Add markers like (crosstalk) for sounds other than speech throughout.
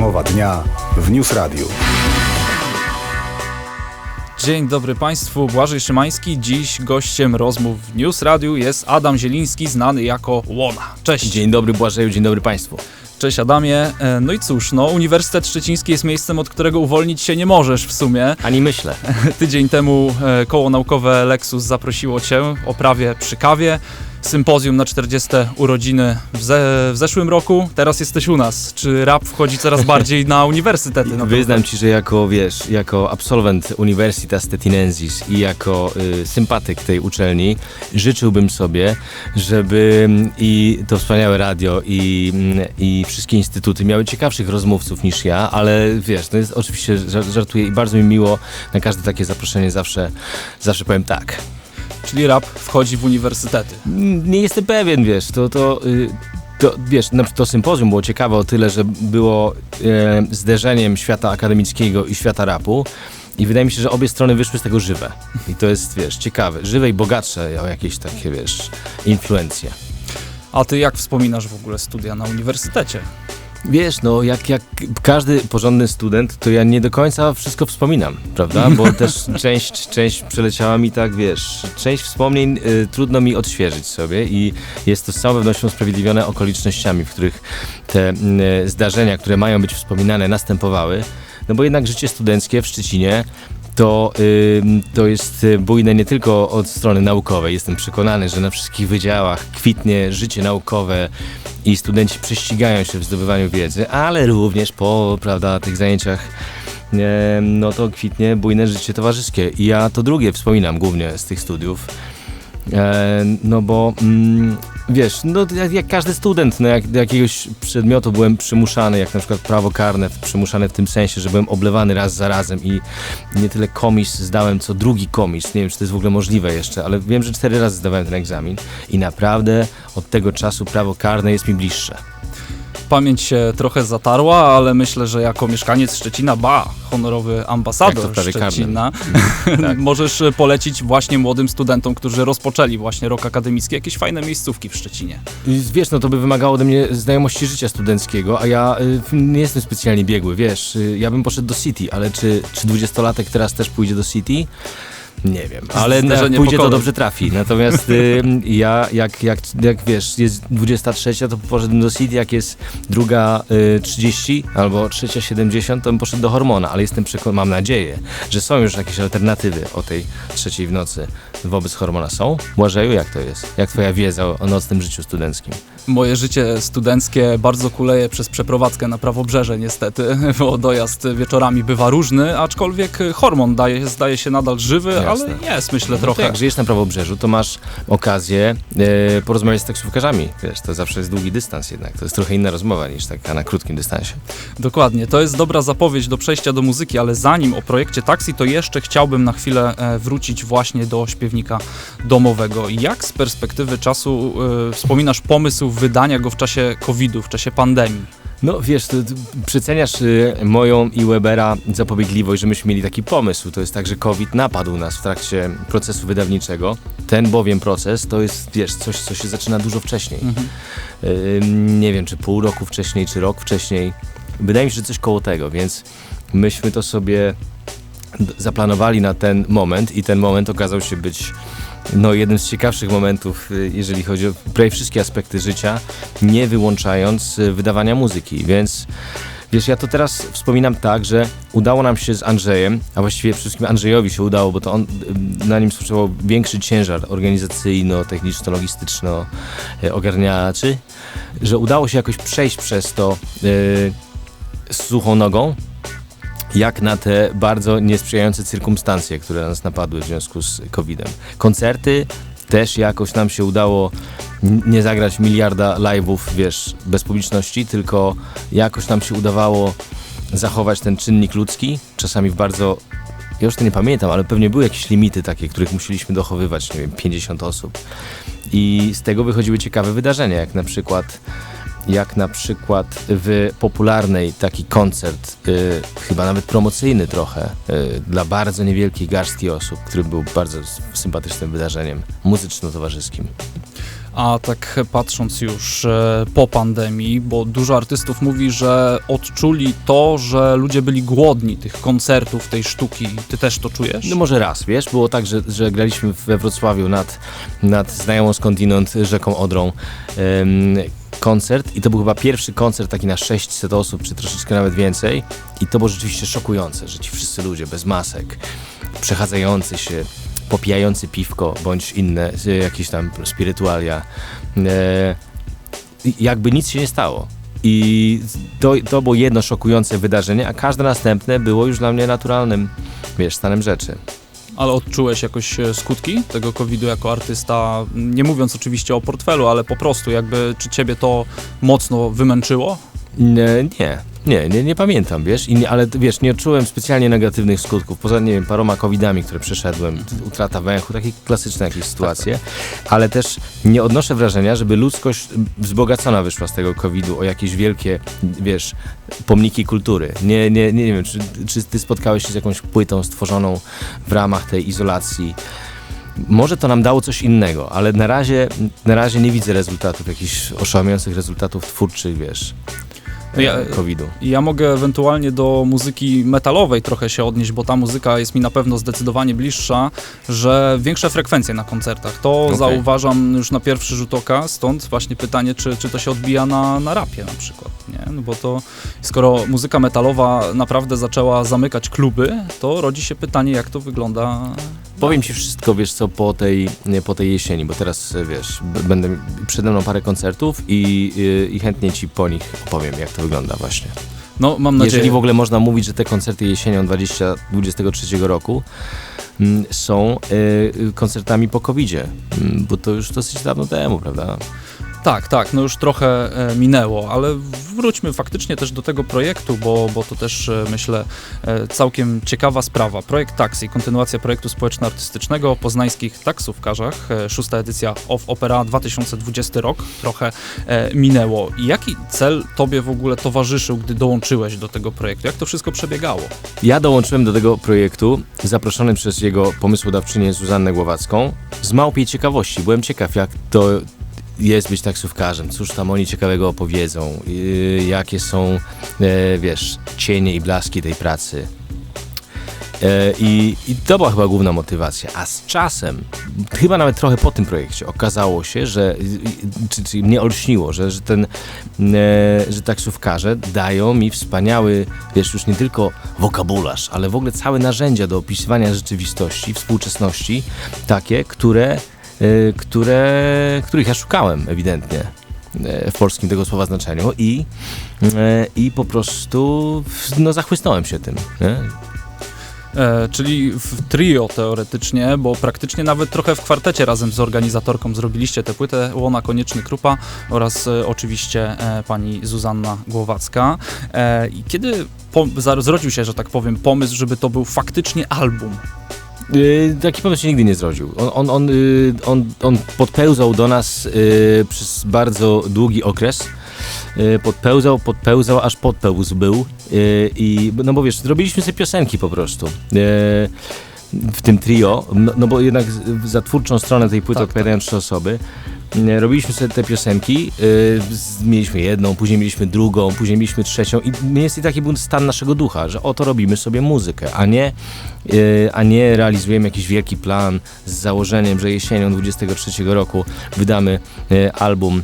Rozmowa dnia w News Radio. Dzień dobry Państwu, Błażej Szymański. Dziś gościem rozmów w News Radio jest Adam Zieliński, znany jako Łona. Cześć. Dzień dobry Błażeju, dzień dobry Państwu. Cześć Adamie. E, No i cóż, no, Uniwersytet Szczeciński jest miejscem, od którego uwolnić się nie możesz w sumie. Ani myślę. (laughs) Tydzień temu e, koło naukowe Lexus zaprosiło Cię o prawie przy kawie. Sympozjum na 40 urodziny w, ze, w zeszłym roku. Teraz jesteś u nas. Czy rap wchodzi coraz (laughs) bardziej na uniwersytety? To- Wyznam Ci, że jako, wiesz, jako absolwent Universitas Tetinensis i jako y, sympatyk tej uczelni życzyłbym sobie, żeby mm, i to wspaniałe radio i, mm, i wszystkie instytuty miały ciekawszych rozmówców niż ja, ale wiesz, to jest oczywiście, żar- żartuję i bardzo mi miło na każde takie zaproszenie zawsze, zawsze powiem tak. Czyli rap wchodzi w uniwersytety. Nie jestem pewien, wiesz, to, to, y, to wiesz, na przykład to sympozjum było ciekawe o tyle, że było e, zderzeniem świata akademickiego i świata rapu. I wydaje mi się, że obie strony wyszły z tego żywe. I to jest, wiesz, ciekawe. Żywe i bogatsze o jakieś takie, wiesz, influencje. A ty jak wspominasz w ogóle studia na uniwersytecie? Wiesz, no jak, jak każdy porządny student, to ja nie do końca wszystko wspominam, prawda? Bo (laughs) też część, część przeleciała mi tak, wiesz, część wspomnień y, trudno mi odświeżyć sobie i jest to z całą pewnością usprawiedliwione okolicznościami, w których te y, zdarzenia, które mają być wspominane, następowały. No bo jednak życie studenckie w Szczecinie to, to jest y, bujne nie tylko od strony naukowej. Jestem przekonany, że na wszystkich wydziałach kwitnie życie naukowe i studenci prześcigają się w zdobywaniu wiedzy, ale również po prawda, tych zajęciach no to kwitnie bujne życie towarzyskie. I ja to drugie wspominam głównie z tych studiów. E, no bo mm, wiesz, no jak, jak każdy student, no jak do jakiegoś przedmiotu byłem przymuszany, jak na przykład prawo karne, przymuszany w tym sensie, że byłem oblewany raz za razem i nie tyle komis zdałem, co drugi komis. Nie wiem, czy to jest w ogóle możliwe jeszcze, ale wiem, że cztery razy zdawałem ten egzamin i naprawdę od tego czasu prawo karne jest mi bliższe. Pamięć się trochę zatarła, ale myślę, że jako mieszkaniec Szczecina, ba, honorowy ambasador Szczecina, (laughs) Tak. możesz polecić właśnie młodym studentom, którzy rozpoczęli właśnie rok akademicki, jakieś fajne miejscówki w Szczecinie. Wiesz, no to by wymagało ode mnie znajomości życia studenckiego, a ja y, nie jestem specjalnie biegły, wiesz, y, ja bym poszedł do City, ale czy, czy dwudziestolatek teraz też pójdzie do City? Nie wiem, ale jak pójdzie to pokoleń. dobrze trafi. Natomiast y, ja, jak, jak, jak wiesz, jest 23, to poszedłbym do City, jak jest druga y, 30 albo trzecia 70, to bym poszedł do Hormona, ale jestem przekonany, mam nadzieję, że są już jakieś alternatywy o tej trzeciej w nocy wobec Hormona. Są? Błażeju, jak to jest? Jak twoja wiedza o, o nocnym życiu studenckim? Moje życie studenckie bardzo kuleje przez przeprowadzkę na prawobrzeże niestety, (laughs) bo dojazd wieczorami bywa różny, aczkolwiek hormon daje, zdaje się nadal żywy. Ale jest myślę No trochę. jak żyjesz na prawobrzeżu, to masz okazję e, porozmawiać z taksówkarzami. Wiesz, to zawsze jest długi dystans jednak. To jest trochę inna rozmowa niż taka na krótkim dystansie. Dokładnie, to jest dobra zapowiedź do przejścia do muzyki, ale zanim o projekcie Taxi, to jeszcze chciałbym na chwilę e, wrócić właśnie do śpiewnika domowego. Jak z perspektywy czasu e, wspominasz pomysł wydania go w czasie COVID-u, w czasie pandemii? No wiesz, to, to przeceniasz y, moją i Webera zapobiegliwość, że myśmy mieli taki pomysł. To jest tak, że COVID napadł nas w trakcie procesu wydawniczego. Ten bowiem proces to jest, wiesz, coś, co się zaczyna dużo wcześniej. Y, nie wiem, czy pół roku wcześniej, czy rok wcześniej. Wydaje mi się, że coś koło tego, więc myśmy to sobie zaplanowali na ten moment i ten moment okazał się być no, jednym z ciekawszych momentów, y, jeżeli chodzi o prawie wszystkie aspekty życia, nie wyłączając y, wydawania muzyki, więc wiesz, ja to teraz wspominam tak, że udało nam się z Andrzejem, a właściwie wszystkim Andrzejowi się udało, bo to on, y, na nim spoczywał większy ciężar organizacyjno-techniczno-logistyczno y, ogarniaczy, że udało się jakoś przejść przez to y, z suchą nogą, jak na te bardzo niesprzyjające cyrkumstancje, które nas napadły w związku z COVID-em. Koncerty też jakoś nam się udało nie zagrać miliarda live'ów, wiesz, bez publiczności, tylko jakoś nam się udawało zachować ten czynnik ludzki, czasami w bardzo ja już to nie pamiętam, ale pewnie były jakieś limity takie, których musieliśmy dochowywać, nie wiem, 50 osób. I z tego wychodziły ciekawe wydarzenia, jak na przykład jak na przykład w popularnej taki koncert, y, chyba nawet promocyjny trochę, y, dla bardzo niewielkiej garstki osób, który był bardzo sympatycznym wydarzeniem muzyczno-towarzyskim. A tak patrząc już e, po pandemii, bo dużo artystów mówi, że odczuli to, że ludzie byli głodni tych koncertów, tej sztuki. Ty też to czujesz? No może raz, wiesz, było tak, że, że graliśmy we Wrocławiu nad, nad znajomą skądinąd rzeką Odrą koncert i to był chyba pierwszy koncert taki na 600 osób, czy troszeczkę nawet więcej i to było rzeczywiście szokujące, że ci wszyscy ludzie bez masek, przechadzający się, popijający piwko bądź inne e, jakieś tam spirytualia, e, jakby nic się nie stało. I to, to było jedno szokujące wydarzenie, a każde następne było już dla mnie naturalnym, wiesz, stanem rzeczy. Ale odczułeś jakoś e, skutki tego COVID-u jako artysta? Nie mówiąc oczywiście o portfelu, ale po prostu jakby, czy ciebie to mocno wymęczyło? Nie, nie, nie, nie, nie pamiętam, wiesz, I nie, ale wiesz, nie odczułem specjalnie negatywnych skutków, poza, nie wiem, paroma covidami, które przeszedłem, utrata węchu, takie klasyczne jakieś sytuacje, ale też nie odnoszę wrażenia, żeby ludzkość wzbogacona wyszła z tego covidu o jakieś wielkie, wiesz, pomniki kultury. Nie, nie, nie, nie wiem, czy, czy ty spotkałeś się z jakąś płytą stworzoną w ramach tej izolacji, może to nam dało coś innego, ale na razie, na razie nie widzę rezultatów, jakichś oszałamiających rezultatów twórczych, wiesz, No ja- e, COVID-u. Ja mogę ewentualnie do muzyki metalowej trochę się odnieść, bo ta muzyka jest mi na pewno zdecydowanie bliższa, że większe frekwencje na koncertach. To Okej. zauważam już na pierwszy rzut oka, stąd właśnie pytanie, czy, czy to się odbija na, na rapie na przykład, nie? No bo to skoro muzyka metalowa naprawdę zaczęła zamykać kluby, to rodzi się pytanie, jak to wygląda. Powiem ci wszystko, wiesz co, po tej, po tej jesieni, bo teraz, e, wiesz, będę, przede mną parę koncertów i, y, i chętnie ci po nich opowiem, jak to wygląda właśnie. No mam nadzieję. Jeżeli w ogóle można mówić, że te koncerty jesienią 2023 roku mm, są y, koncertami po COVID-zie, mm, bo to już dosyć dawno temu, prawda? Tak, tak, no już trochę e, minęło, ale wróćmy faktycznie też do tego projektu, bo, bo to też e, myślę e, całkiem ciekawa sprawa. Projekt Taxi, kontynuacja projektu społeczno-artystycznego o poznańskich taksówkarzach, szósta edycja OFF Opera 2020 rok, trochę minęło. I jaki cel tobie w ogóle towarzyszył, gdy dołączyłeś do tego projektu? Jak to wszystko przebiegało? Ja dołączyłem do tego projektu, zaproszony przez jego pomysłodawczynię Zuzannę Głowacką, z małpiej ciekawości. Byłem ciekaw, jak to jest być taksówkarzem, cóż tam oni ciekawego opowiedzą, yy, jakie są, e, wiesz, cienie i blaski tej pracy. E, I, I to była chyba główna motywacja. A z czasem, chyba nawet trochę po tym projekcie, okazało się, że, czy, czy mnie olśniło, że, że ten, e, że taksówkarze dają mi wspaniały, wiesz, już nie tylko wokabularz, ale w ogóle całe narzędzia do opisywania rzeczywistości, współczesności, takie, które, które, których ja szukałem ewidentnie e, w polskim tego słowa znaczeniu i, e, i po prostu no, zachłysnąłem się tym. Nie? E, czyli w trio teoretycznie, bo praktycznie nawet trochę w kwartecie razem z organizatorką zrobiliście tę płytę Łona Konieczny Krupa oraz e, oczywiście e, pani Zuzanna Głowacka. E, I kiedy zrodził się, że tak powiem, pomysł, żeby to był faktycznie album? Yy, taki pomysł się nigdy nie zrodził. On, on, on, yy, on, on podpełzał do nas yy, przez bardzo długi okres. Yy, podpełzał, podpełzał, aż podpełz był. Yy, i, no bo wiesz, zrobiliśmy sobie piosenki po prostu. Yy, w tym trio, no, no bo jednak za twórczą stronę tej płyty Tak, odpowiadają trzy osoby. Yy, Robiliśmy sobie te piosenki, yy, mieliśmy jedną, później mieliśmy drugą, później mieliśmy trzecią i mniej więcej taki był stan naszego ducha, że oto robimy sobie muzykę, a nie, yy, a nie realizujemy jakiś wielki plan z założeniem, że jesienią 23 roku wydamy yy, album.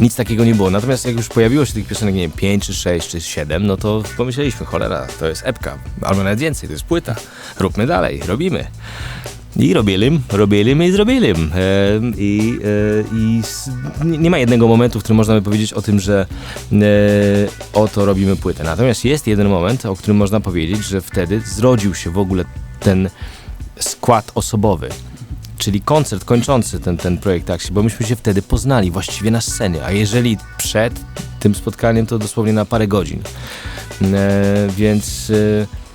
Nic takiego nie było. Natomiast jak już pojawiło się tych piosenek, nie wiem, 5 czy 6 czy 7, no to pomyśleliśmy, cholera, to jest epka, albo nawet więcej, to jest płyta. Róbmy dalej, robimy. I robili, robili i zrobili. E, I, e, i nie ma jednego momentu, w którym można by powiedzieć o tym, że e, oto robimy płytę. Natomiast jest jeden moment, o którym można powiedzieć, że wtedy zrodził się w ogóle ten skład osobowy. Czyli koncert kończący ten, ten projekt Taxi, bo myśmy się wtedy poznali właściwie na scenie, a jeżeli przed tym spotkaniem, to dosłownie na parę godzin. E, więc e,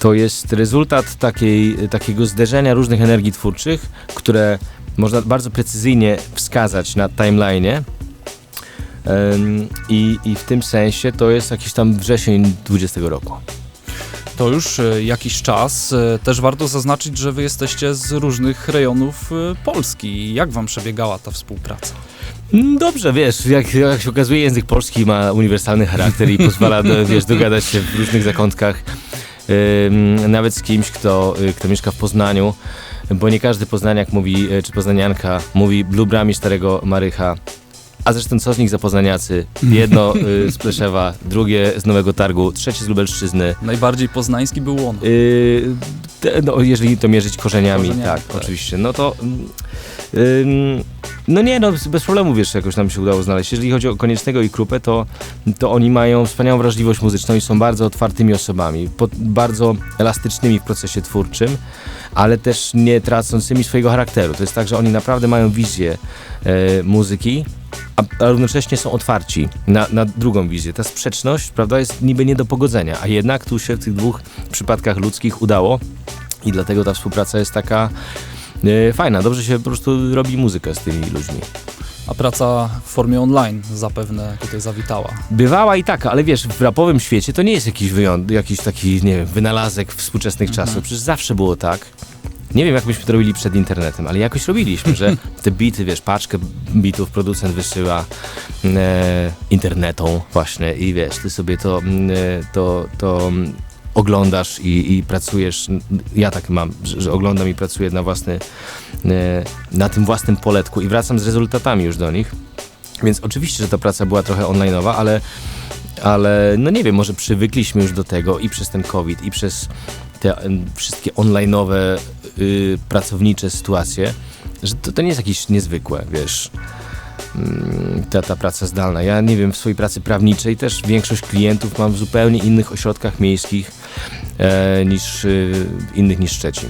to jest rezultat takiej, takiego zderzenia różnych energii twórczych, które można bardzo precyzyjnie wskazać na timeline'ie. I, I w tym sensie to jest jakiś tam wrzesień 20 roku. To już e, jakiś czas. E, Też warto zaznaczyć, że wy jesteście z różnych rejonów e, Polski. Jak wam przebiegała ta współpraca? Mm, Dobrze, wiesz, jak, jak się okazuje, język polski ma uniwersalny charakter i pozwala, do, (laughs) wiesz, dogadać się w różnych zakątkach, nawet z kimś, kto, y, kto mieszka w Poznaniu, bo nie każdy poznaniak mówi, y, czy poznanianka mówi blubrami starego Marycha. A zresztą co z nich za poznaniacy? Jedno y, z Pleszewa, drugie z Nowego Targu, trzecie z Lubelszczyzny. Najbardziej poznański był on. Yy, te, no, jeżeli to mierzyć korzeniami, Korzeniami, tak, tak. oczywiście. No to. mm, ym, no nie, no bez problemu wiesz, jakoś nam się udało znaleźć. Jeżeli chodzi o Koniecznego i Krupę, to, to oni mają wspaniałą wrażliwość muzyczną i są bardzo otwartymi osobami, pod, bardzo elastycznymi w procesie twórczym, ale też nie tracącymi swojego charakteru. To jest tak, że oni naprawdę mają wizję e, muzyki, a, a równocześnie są otwarci na, na drugą wizję. Ta sprzeczność, prawda, jest niby nie do pogodzenia, a jednak tu się w tych dwóch przypadkach ludzkich udało i dlatego ta współpraca jest taka e, fajna. Dobrze się po prostu robi muzykę z tymi ludźmi. A praca w formie online zapewne tutaj zawitała. Bywała i taka, ale wiesz, w rapowym świecie to nie jest jakiś wyjątek, jakiś taki, nie wiem, wynalazek współczesnych czasów. Przecież zawsze było tak. Nie wiem, jak myśmy to robili przed internetem, ale jakoś robiliśmy, że (laughs) te bity, wiesz, paczkę bitów producent wysyła e, internetą właśnie i wiesz, ty sobie to, mm, e, to, to mm, oglądasz i, i pracujesz, ja tak mam, że, że oglądam i pracuję na własny, e, na tym własnym poletku i wracam z rezultatami już do nich. Więc oczywiście, że ta praca była trochę online'owa, ale, ale no nie wiem, może przywykliśmy już do tego i przez ten COVID, i przez te wszystkie online'owe y, pracownicze sytuacje, że to, to nie jest jakieś niezwykłe, wiesz, mm, ta, ta praca zdalna. Ja nie wiem, w swojej pracy prawniczej też większość klientów mam w zupełnie innych ośrodkach miejskich e, niż y, innych niż Szczecin.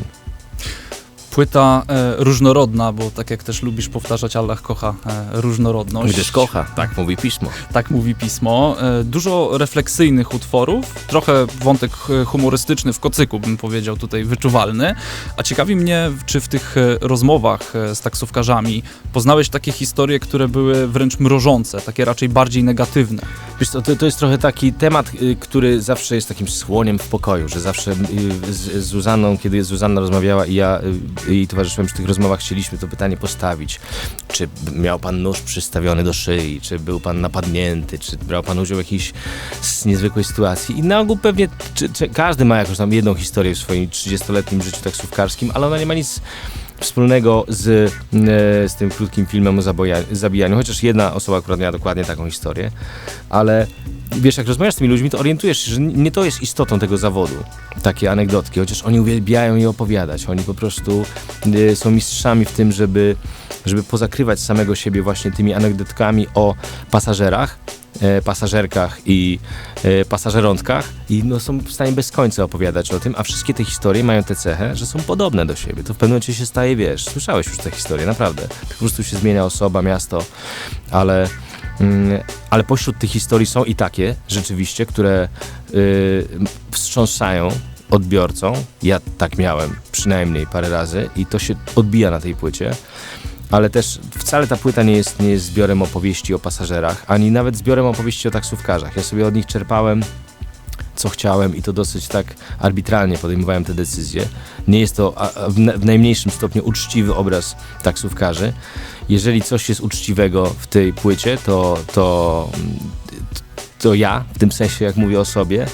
Płyta e, różnorodna, bo tak jak też lubisz powtarzać, Allah kocha e, różnorodność. Gdyż kocha, tak mówi pismo. Tak mówi pismo. E, Dużo refleksyjnych utworów, trochę wątek e, humorystyczny w kocyku, bym powiedział, tutaj wyczuwalny. A ciekawi mnie, czy w tych e, rozmowach e, z taksówkarzami poznałeś takie historie, które były wręcz mrożące, takie raczej bardziej negatywne. Wiesz co, to, to jest trochę taki temat, y, który zawsze jest takim słoniem w pokoju, że zawsze y, z, Zuzanną, kiedy Zuzanna rozmawiała i ja y, jej towarzyszyłem przy tych rozmowach, chcieliśmy to pytanie postawić. Czy miał pan nóż przystawiony do szyi, czy był pan napadnięty, czy brał pan udział w jakiejś niezwykłej sytuacji. I na ogół pewnie czy, czy każdy ma jakąś tam jedną historię w swoim 30-letnim życiu taksówkarskim, ale ona nie ma nic wspólnego z, e, z tym krótkim filmem o zabijaniu, chociaż jedna osoba akurat miała dokładnie taką historię, ale wiesz, jak rozmawiasz z tymi ludźmi, to orientujesz się, że nie to jest istotą tego zawodu, takie anegdotki, chociaż oni uwielbiają je opowiadać, oni po prostu e, są mistrzami w tym, żeby, żeby pozakrywać samego siebie właśnie tymi anegdotkami o pasażerach, pasażerkach i e, pasażerątkach i no, są w stanie bez końca opowiadać o tym, a wszystkie te historie mają tę cechę, że są podobne do siebie. To w pewnym momencie się staje, wiesz, słyszałeś już tę historię, naprawdę. Po prostu się zmienia osoba, miasto, ale, mm, ale pośród tych historii są i takie rzeczywiście, które y, wstrząsają odbiorcą. Ja tak miałem przynajmniej parę razy i to się odbija na tej płycie ale też wcale ta płyta nie jest, nie jest zbiorem opowieści o pasażerach, ani nawet zbiorem opowieści o taksówkarzach. Ja sobie od nich czerpałem co chciałem i to dosyć tak arbitralnie podejmowałem te decyzje. Nie jest to w najmniejszym stopniu uczciwy obraz taksówkarzy. Jeżeli coś jest uczciwego w tej płycie, to, to, to ja, w tym sensie jak mówię o sobie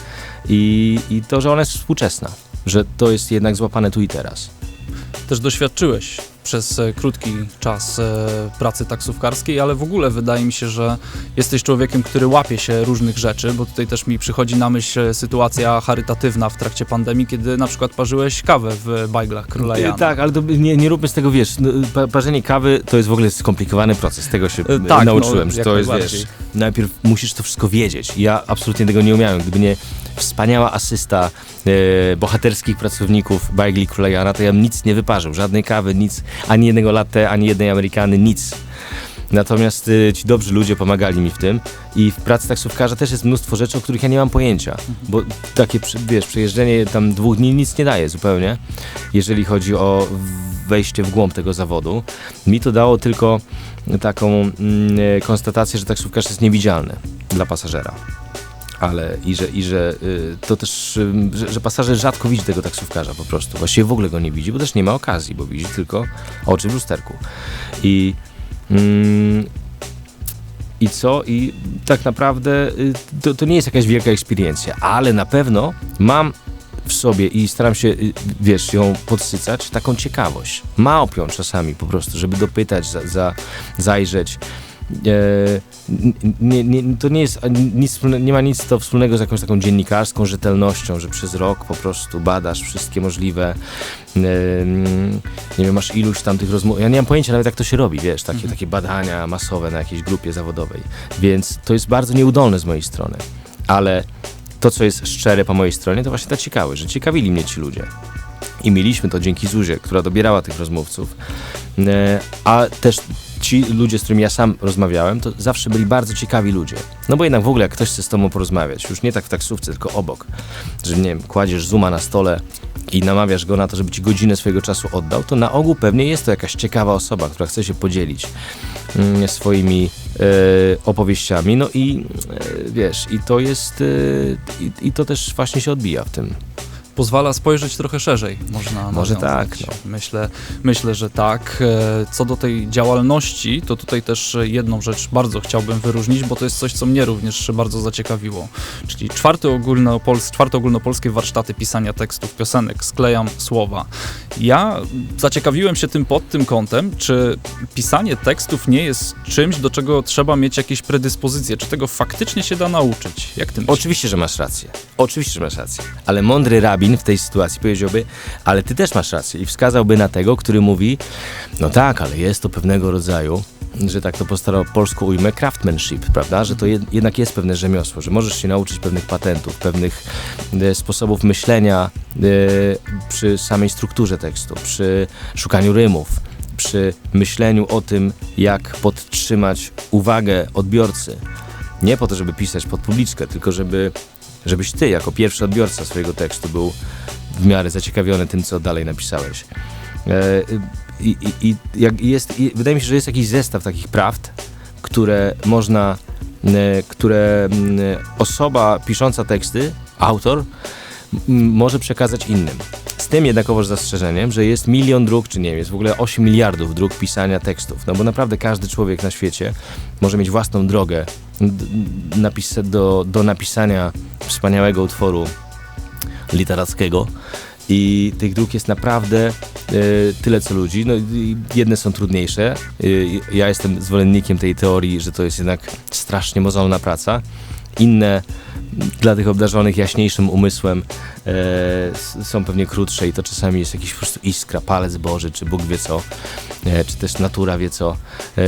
i, i to, że ona jest współczesna, że to jest jednak złapane tu i teraz. Też doświadczyłeś przez e, krótki czas e, pracy taksówkarskiej, ale w ogóle wydaje mi się, że jesteś człowiekiem, który łapie się różnych rzeczy, bo tutaj też mi przychodzi na myśl e, sytuacja charytatywna w trakcie pandemii, kiedy na przykład parzyłeś kawę w bajglach Króla Jana. Tak, ale nie, nie róbmy z tego, wiesz, no, pa, parzenie kawy to jest w ogóle skomplikowany proces, tego się tak, nauczyłem, no, że to jest, wiesz, najpierw musisz to wszystko wiedzieć. Ja absolutnie tego nie umiałem, gdyby nie wspaniała asysta e, bohaterskich pracowników bajgli Króla Jana, to ja bym nic nie wyparzył, żadnej kawy, nic, ani jednego latte, ani jednej amerykany, nic. Natomiast y, ci dobrzy ludzie pomagali mi w tym i w pracy taksówkarza też jest mnóstwo rzeczy, o których ja nie mam pojęcia, bo takie, wiesz, przejeżdżenie tam dwóch dni nic nie daje zupełnie, jeżeli chodzi o wejście w głąb tego zawodu. Mi to dało tylko taką mm, e, konstatację, że taksówkarz jest niewidzialny dla pasażera. Ale i że, i że y, to też, że, że pasażer rzadko widzi tego taksówkarza po prostu. Właściwie w ogóle go nie widzi, bo też nie ma okazji, bo widzi tylko oczy w lusterku. I, mm, I co? I tak naprawdę y, to, to nie jest jakaś wielka eksperiencja, ale na pewno mam w sobie i staram się, y, wiesz, ją podsycać, taką ciekawość. Małpią czasami po prostu, żeby dopytać, za, za, zajrzeć. E, nie, nie, to nie jest nic, nie ma nic to wspólnego z jakąś taką dziennikarską rzetelnością, że przez rok po prostu badasz wszystkie możliwe em, nie wiem, masz iluś tam tych rozmów. Ja nie mam pojęcia nawet jak to się robi, wiesz, takie, takie badania masowe na jakiejś grupie zawodowej. Więc to jest bardzo nieudolne z mojej strony. Ale to, co jest szczere po mojej stronie, to właśnie ta ciekawość, że ciekawili mnie ci ludzie. I mieliśmy to dzięki Zuzie, która dobierała tych rozmówców. E, A też ci ludzie, z którymi ja sam rozmawiałem, to zawsze byli bardzo ciekawi ludzie. No bo jednak w ogóle jak ktoś chce z tobą porozmawiać, już nie tak w taksówce, tylko obok, że nie wiem, kładziesz zooma na stole i namawiasz go na to, żeby ci godzinę swojego czasu oddał, to na ogół pewnie jest to jakaś ciekawa osoba, która chce się podzielić mm, swoimi e, opowieściami. No i e, wiesz, i to jest, e, i, i to też właśnie się odbija w tym. Pozwala spojrzeć trochę szerzej, można Może tak, no. Myślę, myślę, że tak. E, Co do tej działalności, to tutaj też jedną rzecz bardzo chciałbym wyróżnić, bo to jest coś, co mnie również bardzo zaciekawiło. Czyli czwarte, ogólnopols czwarte ogólnopolskie warsztaty pisania tekstów piosenek, sklejam słowa. Ja zaciekawiłem się tym pod tym kątem, czy pisanie tekstów nie jest czymś, do czego trzeba mieć jakieś predyspozycje, czy tego faktycznie się da nauczyć. Jak ty myślisz? Oczywiście, że masz rację. Oczywiście, że masz rację. Ale mądry rabin w tej sytuacji powiedziałby, ale ty też masz rację i wskazałby na tego, który mówi, no tak, ale jest to pewnego rodzaju, że tak to po staropolsku ujmę, craftsmanship, prawda? Że to jed, jednak jest pewne rzemiosło, że możesz się nauczyć pewnych patentów, pewnych e, sposobów myślenia e, przy samej strukturze tekstu, przy szukaniu rymów, przy myśleniu o tym, jak podtrzymać uwagę odbiorcy. Nie po to, żeby pisać pod publiczkę, tylko żeby, żebyś ty, jako pierwszy odbiorca swojego tekstu, był w miarę zaciekawiony tym, co dalej napisałeś. E, I, i, i jak jest, i wydaje mi się, że jest jakiś zestaw takich prawd, które można, e, które mm, osoba pisząca teksty, autor, może przekazać innym. Z tym jednakowoż zastrzeżeniem, że jest milion dróg, czy nie wiem, jest w ogóle 8 miliardów dróg pisania tekstów. No bo naprawdę każdy człowiek na świecie może mieć własną drogę do, do napisania wspaniałego utworu literackiego. I tych dróg jest naprawdę e, tyle co ludzi. No, jedne są trudniejsze. E, ja jestem zwolennikiem tej teorii, że to jest jednak strasznie mozolna praca. Inne dla tych obdarzonych jaśniejszym umysłem e, są pewnie krótsze i to czasami jest jakiś po prostu iskra, palec Boży, czy Bóg wie co, e, czy też natura wie co. E,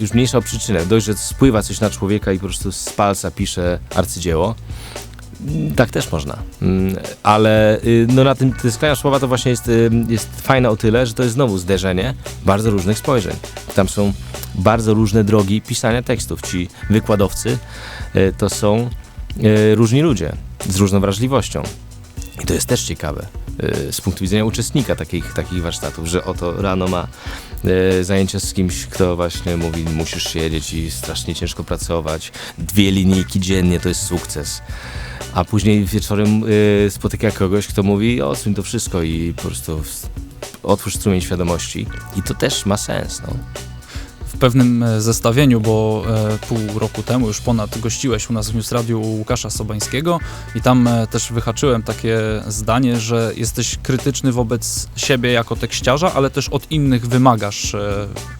już mniejsza o przyczynę. Dość, że spływa coś na człowieka i po prostu z palca pisze arcydzieło. Tak też można, Mm, ale y, no na tym te sklejane słowa to właśnie jest, y, jest fajne o tyle, że to jest znowu zderzenie bardzo różnych spojrzeń. Tam są bardzo różne drogi pisania tekstów. Ci wykładowcy y, to są różni ludzie z różną wrażliwością. I to jest też ciekawe y, z punktu widzenia uczestnika takich, takich warsztatów, że oto rano ma y, zajęcia z kimś, kto właśnie mówi, musisz siedzieć i strasznie ciężko pracować, dwie linijki dziennie to jest sukces. A później wieczorem spotyka kogoś, kto mówi, odsuń to wszystko i po prostu otwórz strumień świadomości. I to też ma sens, no. W pewnym e, zestawieniu, bo e, pół roku temu już ponad gościłeś u nas w News Radio u Łukasza Sobańskiego i tam e, też wyhaczyłem takie zdanie, że jesteś krytyczny wobec siebie jako tekściarza, ale też od innych wymagasz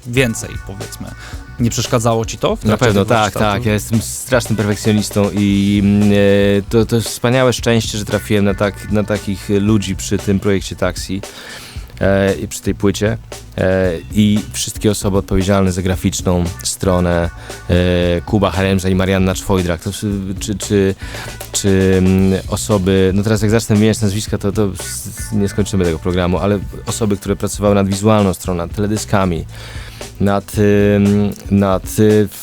więcej, powiedzmy. Nie przeszkadzało ci to? W Na pewno, tak, tak. Ja jestem strasznym perfekcjonistą i mm, to, to jest wspaniałe szczęście, że trafiłem na, tak, na takich ludzi przy tym projekcie taksi i przy tej płycie. E, I wszystkie osoby odpowiedzialne za graficzną stronę, e, Kuba Haremza i Marianna Czwojdrak, to, czy, czy, czy, mm, osoby, no teraz jak zacznę wymieniać nazwiska, to, to nie skończymy tego programu, ale osoby, które pracowały nad wizualną stroną, nad teledyskami, nad, ym, nad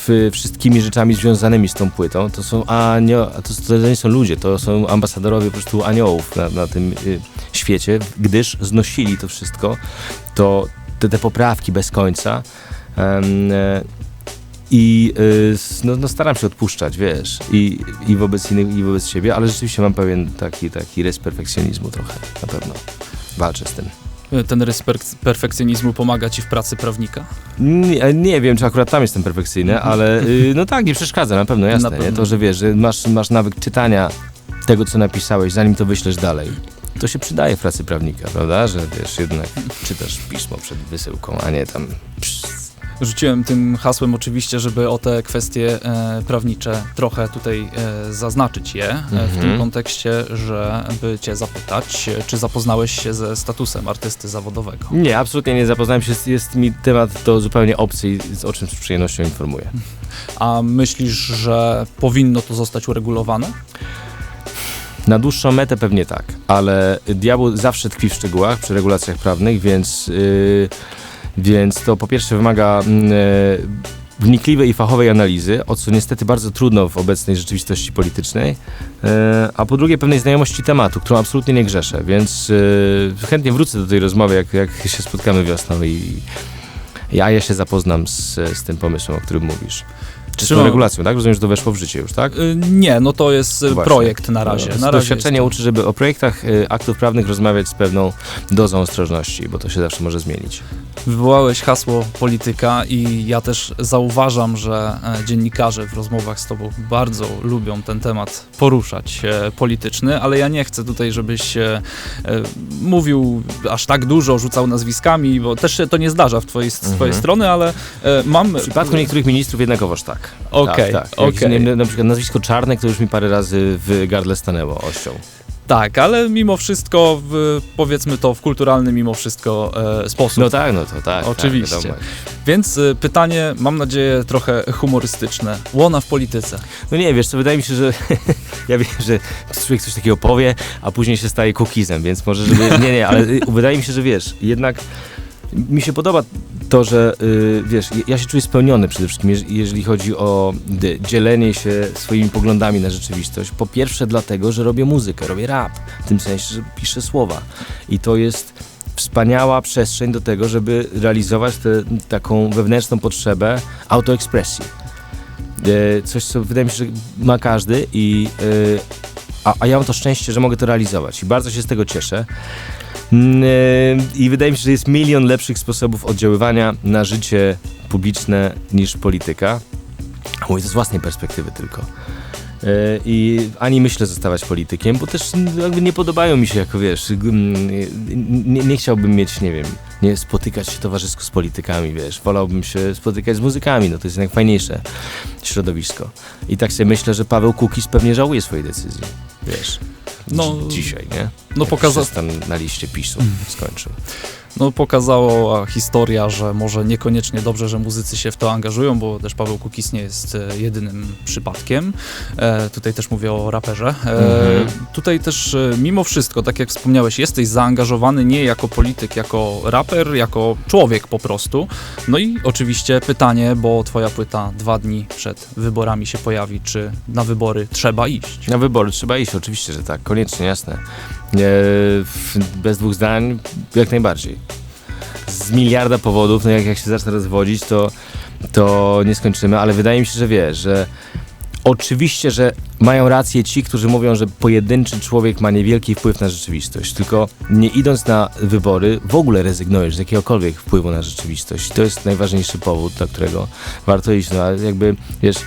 y, wszystkimi rzeczami związanymi z tą płytą. To są anio, to, to nie są ludzie, to są ambasadorowie po prostu aniołów na, na tym y, świecie, gdyż znosili to wszystko, to te, te poprawki bez końca. E, I y, no, no staram się odpuszczać, wiesz, i, i wobec innych, i wobec siebie, ale rzeczywiście mam pewien taki, taki rys perfekcjonizmu trochę, na pewno. Walczę z tym. E, ten rys perfekcjonizmu pomaga ci w pracy prawnika? Nie, nie wiem, czy akurat tam jestem perfekcyjny, ale y, (laughs) no tak, nie przeszkadza, na pewno, jasne. Na Nie? pewno. To, że wiesz, że masz, masz nawyk czytania tego, co napisałeś, zanim to wyślesz dalej. To się przydaje w pracy prawnika, prawda? Że wiesz, jednak czytasz pismo przed wysyłką, a nie tam... Psz, Rzuciłem tym hasłem oczywiście, żeby o te kwestie e, prawnicze trochę tutaj e, zaznaczyć je, e, w Mhm. tym kontekście, żeby cię zapytać, czy zapoznałeś się ze statusem artysty zawodowego. Nie, absolutnie nie zapoznałem się, jest, jest mi temat to zupełnie obcy i o czym z przyjemnością informuję. A myślisz, że powinno to zostać uregulowane? Na dłuższą metę pewnie tak, ale diabeł zawsze tkwi w szczegółach przy regulacjach prawnych, więc, yy, więc to po pierwsze wymaga mm, yy, wnikliwej i fachowej analizy, o co niestety bardzo trudno w obecnej rzeczywistości politycznej, yy, a po drugie pewnej znajomości tematu, którą absolutnie nie grzeszę, więc yy, chętnie wrócę do tej rozmowy, jak, jak się spotkamy wiosną i ja, ja się zapoznam z, z tym pomysłem, o którym mówisz. Czy Szymon- regulacją, tak? Rozumiem, że to weszło w życie już, tak? Y, Nie, no to jest y, Właśnie. projekt na razie. No, Na razie Doświadczenie jest uczy, żeby o projektach y, aktów prawnych rozmawiać z pewną dozą ostrożności, bo to się zawsze może zmienić. Wywołałeś hasło polityka i ja też zauważam, że e, dziennikarze w rozmowach z tobą bardzo lubią ten temat poruszać e, polityczny, ale ja nie chcę tutaj, żebyś e, e, mówił aż tak dużo, rzucał nazwiskami, bo też się to nie zdarza w twojej, z twojej Mhm. strony, ale e, mam... W przypadku niektórych ministrów jednakowoż tak. Okej, tak, tak. Okej. nie wiem, Na przykład nazwisko Czarnek to już mi parę razy w gardle stanęło ością. Tak, ale mimo wszystko, w, powiedzmy to w kulturalny mimo wszystko e, sposób. No tak, no to tak. Oczywiście. Tak. Więc y, pytanie, mam nadzieję, trochę humorystyczne. Łona w polityce. no nie, wiesz co, wydaje mi się, że (laughs) ja wiem, że człowiek coś takiego powie, a później się staje cookizem, więc może żeby... Nie, nie, ale y, wydaje mi się, że wiesz, jednak mi się podoba to, że y, wiesz, ja się czuję spełniony przede wszystkim, jeż- jeżeli chodzi o dzielenie się swoimi poglądami na rzeczywistość. Po pierwsze dlatego, że robię muzykę, robię rap, w tym sensie, że piszę słowa. I to jest wspaniała przestrzeń do tego, żeby realizować tę taką wewnętrzną potrzebę autoekspresji. E, Coś, co wydaje mi się, że ma każdy i e, a, a ja mam to szczęście, że mogę to realizować i bardzo się z tego cieszę. Mm, e, I wydaje mi się, że jest milion lepszych sposobów oddziaływania na życie publiczne niż polityka. Mówię to z własnej perspektywy tylko. E, I ani myślę zostawać politykiem, bo też jakby nie podobają mi się, jako wiesz, mm, nie, nie chciałbym mieć, nie wiem, nie spotykać się towarzysko z politykami, wiesz, wolałbym się spotykać z muzykami, no to jest jednak fajniejsze środowisko. I tak sobie myślę, że Paweł Kukiz pewnie żałuje swojej decyzji, wiesz, No, dzi- dzisiaj, nie? No, pokaza- Stan na liście PiSu skończył. no pokazała historia, że może niekoniecznie dobrze, że muzycy się w to angażują, bo też Paweł Kukis nie jest e, jedynym przypadkiem. E, tutaj też mówię o raperze. E, Mhm. Tutaj też e, mimo wszystko, tak jak wspomniałeś, jesteś zaangażowany nie jako polityk, jako raper, jako człowiek po prostu. No i oczywiście pytanie, bo twoja płyta dwa dni przed wyborami się pojawi, czy na wybory trzeba iść? Na wybory trzeba iść, oczywiście, że tak, koniecznie, jasne. E, bez dwóch zdań, jak najbardziej. Z miliarda powodów, no jak, jak się zacznę rozwodzić, to, to nie skończymy, ale wydaje mi się, że wiesz, że oczywiście, że mają rację ci, którzy mówią, że pojedynczy człowiek ma niewielki wpływ na rzeczywistość, tylko nie idąc na wybory, w ogóle rezygnujesz z jakiegokolwiek wpływu na rzeczywistość. To jest najważniejszy powód, dla którego warto iść. No, ale jakby, wiesz,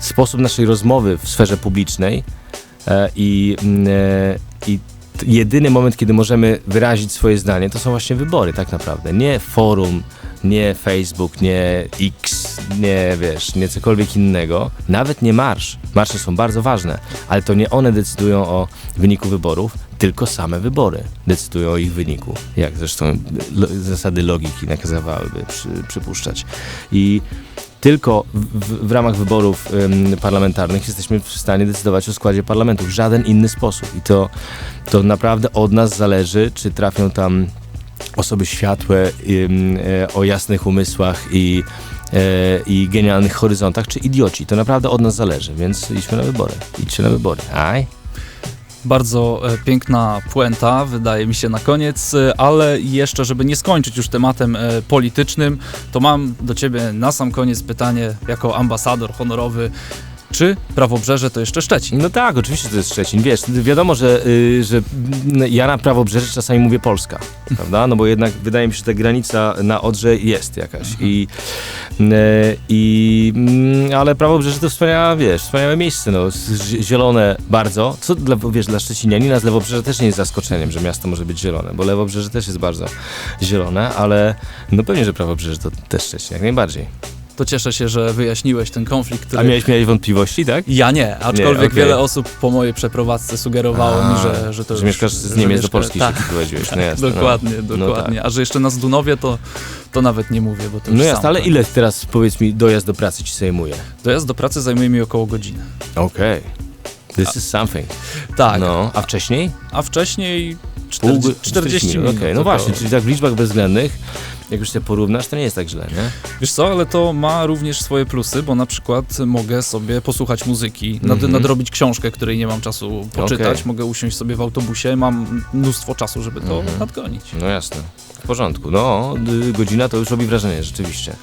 sposób naszej rozmowy w sferze publicznej e, i, mm, e, i jedyny moment, kiedy możemy wyrazić swoje zdanie, to są właśnie wybory tak naprawdę. Nie forum, nie Facebook, nie X, nie wiesz, nie cokolwiek innego. Nawet nie marsz. Marsze są bardzo ważne, ale to nie one decydują o wyniku wyborów, tylko same wybory decydują o ich wyniku. Jak zresztą lo, zasady logiki nakazywałyby przy, przypuszczać. I tylko w, w, ramach wyborów ym, parlamentarnych jesteśmy w stanie decydować o składzie parlamentu w żaden inny sposób. I to, to naprawdę od nas zależy, czy trafią tam osoby światłe ym, e, o jasnych umysłach i, e, i genialnych horyzontach, czy idioci. To naprawdę od nas zależy, więc idźmy na wybory. Idźcie na wybory. Aj. Bardzo e, piękna puenta, wydaje mi się na koniec, e, ale jeszcze, żeby nie skończyć już tematem e, politycznym, to mam do ciebie na sam koniec pytanie jako ambasador honorowy. Czy Prawobrzeże to jeszcze Szczecin? No tak, oczywiście to jest Szczecin. Wiesz, wiadomo, że, y, że ja na prawobrzeże czasami mówię Polska, (laughs) prawda? No bo jednak wydaje mi się, że ta granica na Odrze jest jakaś. I, y, i, mm, ale prawobrzeże to wspaniałe, wiesz, wspaniałe miejsce, no, zielone bardzo. Co dla, wiesz, dla Szczecinianina z Lewobrzeża też nie jest zaskoczeniem, że miasto może być zielone, bo Lewobrzeże też jest bardzo zielone, ale no pewnie, że prawobrzeże to też Szczecin, jak najbardziej. To cieszę się, że wyjaśniłeś ten konflikt, który... A miałeś, miałeś wątpliwości, tak? Ja nie, aczkolwiek Nie, okej. wiele osób po mojej przeprowadzce sugerowało mi, że, że to że już, mieszkasz z Niemiec do Polski tak, się przyprowadziłeś. No jasne, dokładnie, no. dokładnie. No, tak. A że jeszcze na Zdunowie, to, to nawet nie mówię, bo to no sam jasne, ale powiem. ile teraz, powiedz mi, dojazd do pracy ci zajmuje? Dojazd do pracy zajmuje mi około godziny. Okej. This is something. Tak, No, a wcześniej? a wcześniej Pół 40, go- 40 minut. Okej, no około. właśnie, czyli tak w liczbach bezwzględnych, jak już się porównasz, to nie jest tak źle, nie? Wiesz co, ale to ma również swoje plusy, bo na przykład mogę sobie posłuchać muzyki, nad, Mhm. nadrobić książkę, której nie mam czasu poczytać, Okej. mogę usiąść sobie w autobusie, mam mnóstwo czasu, żeby to Mhm. nadgonić. No jasne. W porządku. No, godzina to już robi wrażenie, rzeczywiście.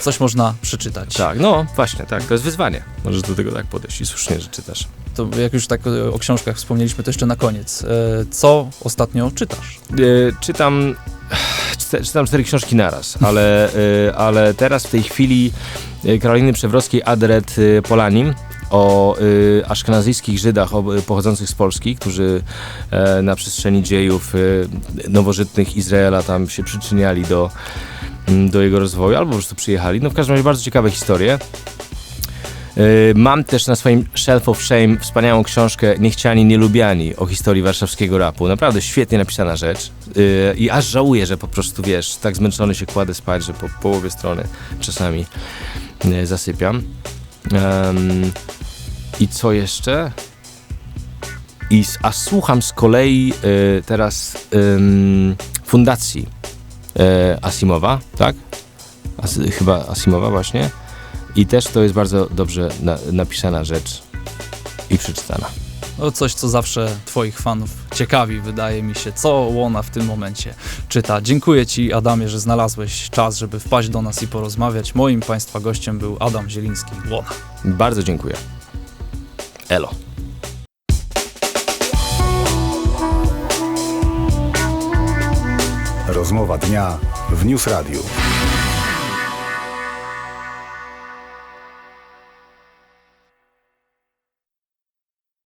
Coś można przeczytać. Tak, no właśnie, tak, to jest wyzwanie. Możesz do tego tak podejść i słusznie, że czytasz. To jak już tak e, o książkach wspomnieliśmy, to jeszcze na koniec. E, Co ostatnio czytasz? Y, czytam, czyta- czytam cztery książki naraz, ale, y, ale teraz w tej chwili y, Karoliny Przewrockiej Adret y, Polanim o y, aszkenazyjskich Żydach pochodzących z Polski, którzy e, na przestrzeni dziejów nowożytnych Izraela tam się przyczyniali do, mm, do jego rozwoju, albo po prostu przyjechali. No w każdym razie bardzo ciekawe historie. Y, Mam też na swoim Shelf of Shame wspaniałą książkę Niechciani, Nielubiani o historii warszawskiego rapu. Naprawdę świetnie napisana rzecz. Y, I aż żałuję, że po prostu, wiesz, tak zmęczony się kładę spać, że po połowie strony czasami y, zasypiam. I co jeszcze? I, a słucham z kolei teraz fundacji Asimowa, tak? As, chyba Asimowa właśnie. I też to jest bardzo dobrze na, napisana rzecz i przeczytana. No coś, co zawsze twoich fanów ciekawi, wydaje mi się, co Łona w tym momencie czyta. Dziękuję ci, Adamie, że znalazłeś czas, żeby wpaść do nas i porozmawiać. Moim państwa gościem był Adam Zieliński, Łona. Bardzo dziękuję. Elo. Rozmowa dnia w News Radio.